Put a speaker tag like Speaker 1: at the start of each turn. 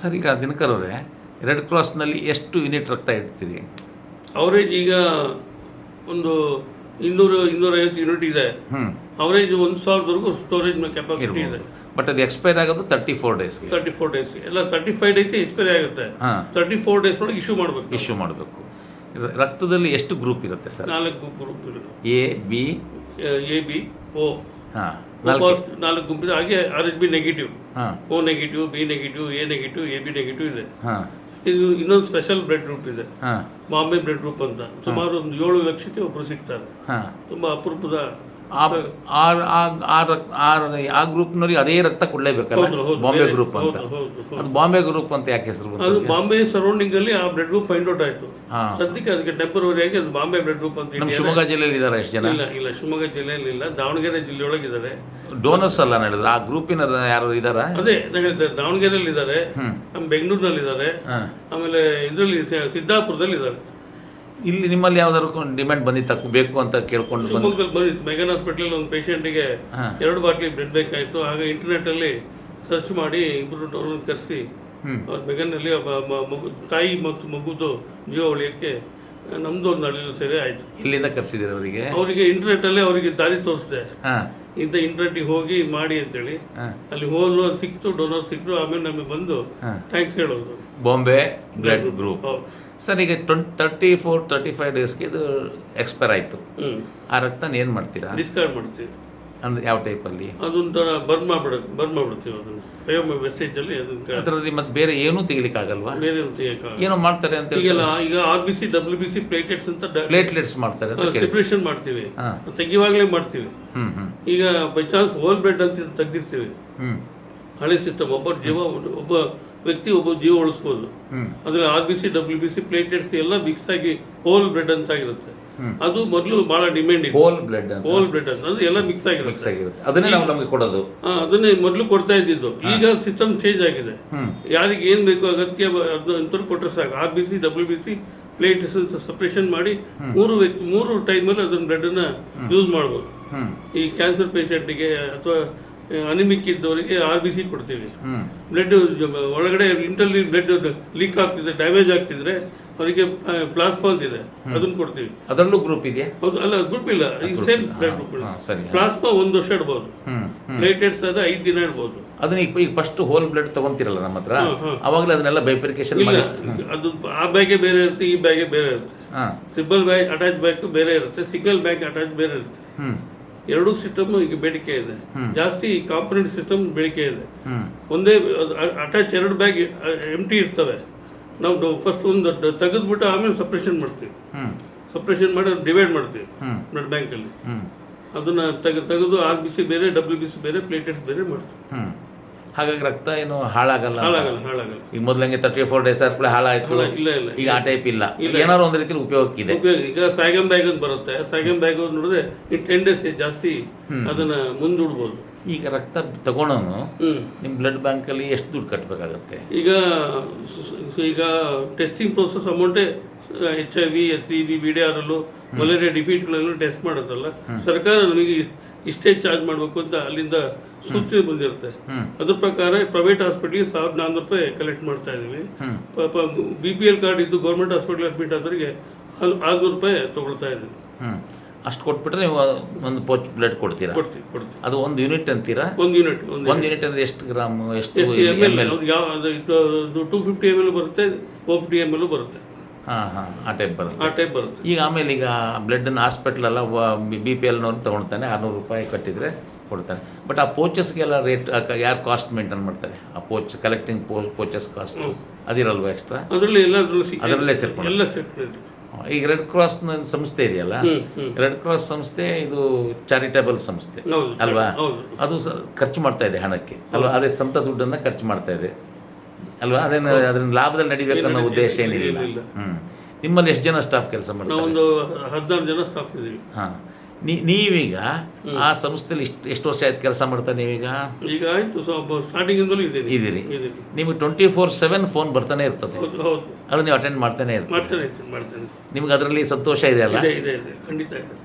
Speaker 1: Sir ಈಗ ದಿನಕರ್ ಅವರೇ red ಕ್ರಾಸ್ನಲ್ಲಿ ಎಷ್ಟು ಯೂನಿಟ್ ರಕ್ತ ಇಡ್ತೀರಿ?
Speaker 2: ಅವರೇಜ್ ಈಗ ಒಂದು ಇನ್ನೂರು ಇನ್ನೂರೈವತ್ತು ಯೂನಿಟ್ ಇದೆ. ಅವರೇಜ್ ಒಂದು ಸಾವಿರದವರೆಗೂ ಸ್ಟೋರೇಜ್ ಕೆಪಾಸಿಟಿ ಇದೆ.
Speaker 1: ಬಟ್ ಅದು ಎಕ್ಸ್ಪೈರ್ ಆಗೋದು thirty four days
Speaker 2: thirty four days ಎಲ್ಲ ತರ್ಟಿ ಫೈವ್ ಡೇಸ್ ಎಕ್ಸ್ಪೈರ್ ಆಗುತ್ತೆ. ತರ್ಟಿ ಫೋರ್ ಡೇಸ್ ಒಳಗೆ ಇಶ್ಯೂ ಮಾಡಬೇಕು.
Speaker 1: ಇಶ್ಯೂ ಮಾಡಬೇಕು. ರಕ್ತದಲ್ಲಿ ಎಷ್ಟು ಗ್ರೂಪ್ ಇರುತ್ತೆ ಸರ್?
Speaker 2: ನಾಲ್ಕು ಗ್ರೂಪ್ ಇರುತ್ತೆ.
Speaker 1: A B
Speaker 2: A B O
Speaker 1: ಹಾಂ.
Speaker 2: ನಾಲ್ಕು. ಗುಂಪು ಹಾಗೆ R H B negative O negative B negative A negative A B negative ಇದೆ. ಇದು ಇನ್ನೊಂದು ಸ್ಪೆಷಲ್ ಬ್ಲಡ್ ಗ್ರೂಪ್ ಇದೆ. ಬಾಂಬೆ ಬ್ಲಡ್ ಗ್ರೂಪ್ ಅಂತ. ಸುಮಾರು ಒಂದು ಏಳು ಲಕ್ಷಕ್ಕೆ ಒಬ್ಬರು ಸಿಗ್ತಾರೆ. ತುಂಬ ಅಪರೂಪದ
Speaker 1: ಆ ಆ ಆ- ರಕ್ತ ಗ್ರೂಪ್ನವ್ರಿಗೆ ಅದೇ ರಕ್ತ ಕೊಡಲೇಬೇಕಲ್ಲ? ಬಾಂಬೆ ಗ್ರೂಪ್ ಅಂತ. ಅದು ಬಾಂಬೆ ಗ್ರೂಪ್ ಅಂತ ಯಾಕೆ ಹೆಸರು
Speaker 2: ಅದು ಬಾಂಬೆ ಸರೌಂಡಿಂಗ್ ಅಲ್ಲಿ ಆ ಬ್ಲಡ್ ಗ್ರೂಪ್ ಫೈಂಡ್ ಔಟ್ ಆಯ್ತು. ಸದ್ಯಕ್ಕೆ ಅದಕ್ಕೆ ಟೆಂಪರವರಿ ಆಗಿ ಅದು ಬಾಂಬೆ ಬ್ಲಡ್ ಗ್ರೂಪ್ ಅಂತ
Speaker 1: ನಮ್ಮ. ಶಿವಮೊಗ್ಗ ಜಿಲ್ಲೆಯಲ್ಲಿ ಇದ್ದಾರೆ ಎಷ್ಟು ಜನ?
Speaker 2: ಇಲ್ಲ ಇಲ್ಲ ಶಿವಮೊಗ್ಗ ಜಿಲ್ಲೆಯಲ್ಲಿ ಇಲ್ಲ. ದಾವಣಗೆರೆ ಜಿಲ್ಲೆಯೊಳಗಿದ್ದಾರೆ
Speaker 1: ಡೋನರ್ಸ್ ಅಲ್ಲ ನಡೆದ್ರೆ ಆ ಗ್ರೂಪಿನ ಯಾರು ಇದಾರ?
Speaker 2: ಅದೇ ನಾನು ಹೇಳ್ತಾರೆ ದಾವಣಗೆರೆಯಲ್ಲಿ ಇದ್ದಾರೆ. ನಮ್ಮ ಬೆಂಗಳೂರಿನಲ್ಲಿ ಇದ್ದಾರೆ ಆಮೇಲೆ ಇದರಲ್ಲಿ ಸಿದ್ದಾಪುರದಲ್ಲಿ ಇದ್ದಾರೆ
Speaker 1: ಇಲ್ಲಿ ನಿಮ್ಮಲ್ಲಿ ಯಾವ್ದಾದ್ರು ಡಿಮ್ಯಾಂಡ್ ಬಂದಿ ಬೇಕು ಅಂತ ಕೇಳ್ಕೊಂಡು ಬಂದು
Speaker 2: ಶಿವಮೊಗ್ಗದಲ್ಲಿ ಬಂದಿತ್ತು ಮೆಗನ್ ಹಾಸ್ಪಿಟಲ್ ಒಂದು ಪೇಷಂಟಿಗೆ ಎರಡು ಬಾಟ್ಲಿ ಬ್ಲಡ್ ಬೇಕಾಯಿತು. ಆಗ ಇಂಟರ್ನೆಟ್ಟಲ್ಲಿ ಸರ್ಚ್ ಮಾಡಿ ಇಬ್ಬರು ಡೋನರ್ ಕರೆಸಿ ಅವ್ರ ಮೆಗನ್ನಲ್ಲಿ ಒಬ್ಬ ಮ- ಮಗು ತಾಯಿ ಮತ್ತು ಮಗುದು ಜೀವ ಉಳಿಯೋಕ್ಕೆ ನಮ್ದು ಒಂದು ಹಳ್ಳಿ ಸೇವೆ ಆಯ್ತು.
Speaker 1: ಇಲ್ಲಿಂದ ಕರ್ಸಿದ್ದೀರ ಅವರಿಗೆ?
Speaker 2: ಅವರಿಗೆ ಇಂಟರ್ನೆಟ್ ಅಲ್ಲಿ ಅವರಿಗೆ ದಾರಿ ತೋರಿಸಿದೆ.
Speaker 1: ಇಂತ
Speaker 2: ಇಂಥ ಇಂಟರ್ನೆಟ್ಟಿಗೆ ಹೋಗಿ ಮಾಡಿ ಅಂತೇಳಿ. ಅಲ್ಲಿ ಹೋದ್ರು ಸಿಕ್ತು ಡೋನರ್ ಸಿಕ್ತು ಆಮೇಲೆ ನಮಗೆ ಬಂದು ಥ್ಯಾಂಕ್ಸ್ ಹೇಳೋದು.
Speaker 1: ಬಾಂಬೆ ಬ್ಲಡ್ ಗ್ರೂಪ್ ಸರ್ ಈಗ twenty thirty four thirty five ಡೇಸ್ಗೆ ಇದು ಎಕ್ಸ್ಪೈರ್ ಆಯಿತು. ಆ ರಕ್ತನ ಏನು ಮಾಡ್ತೀರಾ?
Speaker 2: ಡಿಸ್ಕಾರ್ಡ್ ಮಾಡ್ತೀವಿ.
Speaker 1: ಅಂದ್ರೆ ಯಾವ ಟೈಪಲ್ಲಿ
Speaker 2: ಅದೊಂಥರ ಬರ್ನ್ ಮಾಡ್ಬಿಡ ಬರ್ನ್ ಮಾಡ್ಬಿಡ್ತೀವಿ ಅದನ್ನು. ಬಯೋ ವೆಸ್ಟೇಜಲ್ಲಿ ಅದನ್ನ
Speaker 1: ಅದರಲ್ಲಿ ಮತ್ತೆ ಬೇರೆ ಏನೂ ತೆಗಿಲಿಕ್ಕಾಗಲ್ವಾ?
Speaker 2: ಬೇರೆ ಏನು
Speaker 1: ಮಾಡ್ತಾರೆ ಅಂತ
Speaker 2: ಈಗೆಲ್ಲ ಈಗ R B C W B C platelets ಅಂತ
Speaker 1: ಪ್ಲೇಟ್ಲೆಟ್ಸ್ ಮಾಡ್ತಾರೆ
Speaker 2: ಸೆಪ್ರೇಷನ್ ಮಾಡ್ತೀವಿ.
Speaker 1: ತೆಗಿಯುವಾಗಲೇ
Speaker 2: ತೆಗಿವಾಗಲೇ ಮಾಡ್ತೀವಿ. ಈಗ ಬೈ ಚಾನ್ಸ್ ಹೋಲ್ ಬ್ಲಡ್ ಅಂತ ತೆಗ್ದಿರ್ತೀವಿ. ಹಳೆ ಸಿಸ್ಟಮ್ ಒಬ್ಬ ಜೀವ ಒಬ್ಬ ವ್ಯಕ್ತಿ ಒಬ್ಬ ಜೀವ ಉಳಿಸ್ಬೋದು.
Speaker 1: ಅಂದ್ರೆ
Speaker 2: ಅದ್ರಲ್ಲಿ R B C W B C platelets ಎಲ್ಲ ಮಿಕ್ಸ್ ಆಗಿ ಹೋಲ್ ಬ್ಲಡ್ ಅಂತ ಆಗಿರುತ್ತೆ. ಅದು ಮೊದಲು ಬಹಳ ಡಿಮ್ಯಾಂಡ್ ಇದೆ
Speaker 1: ಹೋಲ್ ಬ್ಲಡ್
Speaker 2: ಹೋಲ್ ಬ್ಲಡ್ ಅಂತ. ಅಂದ್ರೆ ಎಲ್ಲ ಮಿಕ್ಸ್ ಆಗಿರುತ್ತೆ.
Speaker 1: ಅದನ್ನೇ ನಾವು ನಮಗೆ ಕೊಡೋದು.
Speaker 2: ಅದನ್ನೇ ಮೊದಲು ಕೊಡ್ತಾ ಇದ್ದಿದ್ದು. ಈಗ ಸಿಸ್ಟಮ್ ಚೇಂಜ್ ಆಗಿದೆ. ಯಾರಿಗೆ ಏನು ಬೇಕು ಅಗತ್ಯ ಅದು ಅಂಥವ್ರು ಕೊಟ್ಟರೆ ಸಾಕು. R B C W B C platelets ಅಂತ ಸಪ್ರೇಷನ್ ಮಾಡಿ ಮೂರು ವ್ಯಕ್ತಿ ಮೂರು ಟೈಮಲ್ಲಿ ಅದನ್ನ ಬ್ಲಡ್ಡನ್ನು ಯೂಸ್ ಮಾಡ್ಬೋದು. ಈ ಕ್ಯಾನ್ಸರ್ ಪೇಷಂಟಿಗೆ ಅಥವಾ ಅನಿಮಿಕ್ ಇದ್ದವರಿಗೆ ಆರ್ ಬಿ ಸಿ ಕೊಡ್ತೀವಿ ಬ್ಲಡ್ ಒಳಗಡೆ ಇಂಟರ್ಲಿ ಬ್ಲಡ್ ಲೀಕ್ ಆಗ್ತಿದೆ ಡ್ಯಾಮೇಜ್ ಆಗ್ತಿದ್ರೆ ಅವರಿಗೆ ಪ್ಲಾಸ್ಮಾ ಅಂತಿದೆ ಅದನ್ನ ಕೊಡ್ತೀವಿ.
Speaker 1: ಅದರಲ್ಲೂ ಗ್ರೂಪ್ ಇದೆಯಾ?
Speaker 2: ಹೌದು ಅಲ್ಲ ಗ್ರೂಪ್ ಇಲ್ಲ. ಈ ಸೇಮ್ ಬ್ಲಡ್ ಗ್ರೂಪ್ ಪ್ಲಾಸ್ಮಾ ಒಂದು ವರ್ಷ ಇಡ್ಬೋದು.
Speaker 1: ಪ್ಲೇಟ್ಲೆಟ್ಸ್
Speaker 2: ಪ್ಲೇಟೆಟ್ಸ್ ಆದ್ರೆ ಐದು ದಿನ ಇಡ್ಬೋದು.
Speaker 1: ಅದನ್ನ ಈಗ ಈಗ ಫಸ್ಟ್ ಹೋಲ್ ಬ್ಲಡ್ ತಗೊಂತಿರಲ್ಲ ನಮ್ಮ ಹತ್ರ. ಅವಾಗಲೇ ಅದನ್ನೆಲ್ಲ ಬೈಫರಿಕೇಶನ್
Speaker 2: ಇಲ್ಲ ಅದು ಆ ಬ್ಯಾಗೆ ಬೇರೆ ಇರುತ್ತೆ ಈ ಬ್ಯಾಗೆ ಬೇರೆ ಇರುತ್ತೆ. ಸಿಂಪಲ್ ಬ್ಯಾಗ್ ಅಟ್ಯಾಚ್ ಬ್ಯಾಗ್ ಬೇರೆ ಇರುತ್ತೆ ಸಿಂಗಲ್ ಬ್ಯಾಗ್ ಅಟ್ಯಾಚ್ ಬೇರೆ ಇರುತ್ತೆ. ಎರಡೂ ಸಿಸ್ಟಮ್ ಈಗ ಬೇಡಿಕೆ ಇದೆ. ಜಾಸ್ತಿ ಕಾಂಪೊನೆಂಟ್ ಸಿಸ್ಟಮ್ ಬೇಡಿಕೆ ಇದೆ. ಒಂದೇ ಅಟ್ಯಾಚ್ ಎರಡು ಬ್ಯಾಗ್ ಎಂ ಟಿ ಇರ್ತವೆ. ನಾವು ಫಸ್ಟ್ ಒಂದು ತೆಗೆದ್ಬಿಟ್ಟು ಆಮೇಲೆ ಸಪ್ರೇಷನ್ ಮಾಡ್ತೀವಿ. ಸಪ್ರೇಷನ್ ಮಾಡಿ ಡಿವೈಡ್ ಮಾಡ್ತೀವಿ ಬ್ಲಡ್ ಬ್ಯಾಂಕಲ್ಲಿ
Speaker 1: ಅದನ್ನು
Speaker 2: ಅದನ್ನ ತೆಗೆ ತೆಗೆದು ಆರ್ ಬಿ ಸಿ ಬೇರೆ ಡಬ್ಲ್ಯೂ ಬಿ ಸಿ ಬೇರೆ ಪ್ಲೇಟೆಟ್ಸ್ ಬೇರೆ ಮಾಡ್ತೀವಿ.
Speaker 1: ಹಾಗಾಗಿ ರಕ್ತ ಏನು ಹಾಳಾಗಲ್ಲ.
Speaker 2: ಹಾಳಾಗಲ್ಲ ಹಾಳಾಗಲ್ಲ.
Speaker 1: ಈಗ ಮೊದಲಂಗೆ ತರ್ಟಿ ಫೋರ್ ಡೇಸ್ ಆದ್ಮೇಲೆ ಹಾಳಾಯ್ತು.
Speaker 2: ಹಾಳ- ಇಲ್ಲ ಇಲ್ಲ
Speaker 1: ಈಗ ಆ ಟೈಪ್ ಇಲ್ಲ. ಏನಾದ್ರು ಒಂದು ರೀತಿಯಲ್ಲಿ ಉಪಯೋಗಕ್ಕಿದೆ
Speaker 2: ಉಪಯೋಗ ಈಗ ಸ್ಯಾಗಮ್ ಬ್ಯಾಗ್ ಅಂತ ಬರುತ್ತೆ. ಸ್ಯಾಗಮ್ ಬ್ಯಾಗ್ ನೋಡಿದ್ರೆ ಈ ಟೆನ್ ಡೇಸ್ ಜಾಸ್ತಿ ಅದನ್ನ ಮುಂದೂಡ್ಬೋದು.
Speaker 1: ಈಗ ರಕ್ತ ತಗೊಳೋನು ನಿಮ್ಮ ಬ್ಲಡ್ ಬ್ಯಾಂಕಲ್ಲಿ ಎಷ್ಟು ದುಡ್ಡು ಕಟ್ಟಬೇಕಾಗತ್ತೆ
Speaker 2: ಈಗ ಈಗ testing process ಅಮೌಂಟೇ H I V S C B B D R ಅಲ್ಲೂ ಮಲೇರಿಯಾ ಡಿಫೀಟ್ಗಳಲ್ಲೂ ಟೆಸ್ಟ್ ಮಾಡುತ್ತಲ್ಲ ಸರ್ಕಾರ ನಮಗೆ ಇಷ್ಟೇ ಚಾರ್ಜ್ ಮಾಡಬೇಕು ಅಂತ ಅಲ್ಲಿಂದ ಸೂಚನೆ ಬಂದಿರುತ್ತೆ. ಅದ್ರ ಪ್ರಕಾರ ಪ್ರೈವೇಟ್ ಹಾಸ್ಪಿಟ್ಲಿಗೆ ಸಾವಿರದ ನಾನ್ನೂರು ರೂಪಾಯಿ ಕಲೆಕ್ಟ್ ಮಾಡ್ತಾ ಇದೀವಿ ಪಾಪ ಬಿ ಪಿ ಎಲ್ ಕಾರ್ಡ್ ಇದ್ದು ಗೌರ್ಮೆಂಟ್ ಹಾಸ್ಪಿಟ್ಲ್ ಅಡ್ಮಿಟ್ ಆದವರಿಗೆ ಆರುನೂರು ರೂಪಾಯಿ ತೊಗೊಳ್ತಾ
Speaker 1: ಇದೀವಿ ಅಷ್ಟು ಕೊಟ್ಬಿಟ್ರೆ ನೀವು ಒಂದು ಪೋಚ್ ಬ್ಲಡ್ ಕೊಡ್ತೀರಾ?
Speaker 2: ಕೊಡ್ತೀವಿ ಕೊಡ್ತೀವಿ.
Speaker 1: ಅದು ಒಂದು ಯೂನಿಟ್ ಅಂತೀರಾ?
Speaker 2: ಒಂದು ಯೂನಿಟ್ ಒಂದು
Speaker 1: ಯೂನಿಟ್ ಅಂದ್ರೆ ಎಷ್ಟು ಗ್ರಾಮ್ ಎಷ್ಟು
Speaker 2: ಎಂ ಎಲ್ ಯಾವ ಟೂ ಫಿಫ್ಟಿ ಎಂ ಎಲ್ ಬರುತ್ತೆ ಫೋರ್ ಫಿಫ್ಟಿ ಎಂ ಎಲ್ ಬರುತ್ತೆ.
Speaker 1: ಹಾಂ ಹಾಂ ಆ ಟೈಪ್ ಬರುತ್ತೆ.
Speaker 2: ಆ ಟೈಪ್ ಬರುತ್ತೆ.
Speaker 1: ಈಗ ಆಮೇಲೆ ಈಗ ಬ್ಲಡ್ನ ಹಾಸ್ಪಿಟ್ಲೆಲ್ಲ ಬಿ ಪಿ ಎಲ್ನವ್ರು ತೊಗೊಳ್ತಾನೆ ಆರುನೂರು ರೂಪಾಯಿ ಕಟ್ಟಿದರೆ ಕೊಡ್ತಾನೆ. ಬಟ್ ಆ ಪೋಚಸ್ಗೆಲ್ಲ ರೇಟ್ ಯಾರು ಕಾಸ್ಟ್ ಮೇಂಟೈನ್ ಮಾಡ್ತಾರೆ? ಆ ಪೋಚ್ ಕಲೆಕ್ಟಿಂಗ್ ಪೋ ಪೋಚಸ್ ಕಾಸ್ಟ್ ಅದಿರಲ್ವಾ ಎಕ್ಸ್ಟ್ರಾ
Speaker 2: ಅದರಲ್ಲಿ ಎಲ್ಲ ಅದರಲ್ಲಿ
Speaker 1: ಸೇರ್ಕೊಂಡು
Speaker 2: ಎಲ್ಲ ಸೇರ್ಕೊಂಡಿದೆ
Speaker 1: ಈಗ ರೆಡ್ ಕ್ರಾಸ್ ಸಂಸ್ಥೆ ಇದೆಯಲ್ಲ? ರೆಡ್ ಕ್ರಾಸ್ ಸಂಸ್ಥೆ ಇದು ಚಾರಿಟಬಲ್ ಸಂಸ್ಥೆ. ಅಲ್ವಾ? ಅದು ಖರ್ಚು ಮಾಡ್ತಾ ಇದೆ ಹಣಕ್ಕೆ. ಅಲ್ವಾ? ಅದೇ ಸ್ವಂತ ದುಡ್ಡನ್ನು ಖರ್ಚು ಮಾಡ್ತಾ ಇದೆ. ಅಲ್ವಾ? ಅದೇನು ಅದನ್ನ ಲಾಭದಲ್ಲಿ ನಡಿಬೇಕನ್ನೋ ಉದ್ದೇಶ ಏನಿಲ್ಲ. ಹ್ಞೂ ನಿಮ್ಮಲ್ಲಿ ಎಷ್ಟು ಜನ ಸ್ಟಾಫ್ ಕೆಲಸ ಮಾಡ್ತಾರೆ?
Speaker 2: ಒಂದು ಹದಿನಾರು ಜನ ಸ್ಟಾಫ್ ಇದ್ದೀವಿ
Speaker 1: ಹಾಂ. ನೀವೀಗ ಆ ಸಂಸ್ಥೆಲಿ ಎಷ್ಟು ಎಷ್ಟು ವರ್ಷ ಆಯ್ತು ಕೆಲಸ ಮಾಡ್ತಾ ನೀವೀಗ?
Speaker 2: ಈಗ ಆಯ್ತು ಸ್ವಲ್ಪ ಸ್ಟಾರ್ಟಿಂಗಿಂದಲೂ ಇದ್ದೀನಿ.
Speaker 1: ಇದ್ದೀರಿ.
Speaker 2: ಇದ್ದೀನಿ.
Speaker 1: ನಿಮಗೆ ಟ್ವೆಂಟಿ ಫೋರ್ ಸೆವೆನ್ ಫೋನ್ ಬರ್ತಾನೆ ಇರ್ತದೆ.
Speaker 2: ಹೌದು ಹೌದು.
Speaker 1: ಅದು ನೀವು ಅಟೆಂಡ್ ಮಾಡ್ತಾನೆ ಇರ್ತೀರಿ.
Speaker 2: ಮಾಡ್ತೇನೆ
Speaker 1: ನಿಮ್ಗೆ ಅದರಲ್ಲಿ ಸಂತೋಷ ಇದೆ ಅಲ್ಲ?
Speaker 2: ಇದೆ ಇದೆ ಇದೆ. ಖಂಡಿತ ಇದೆ.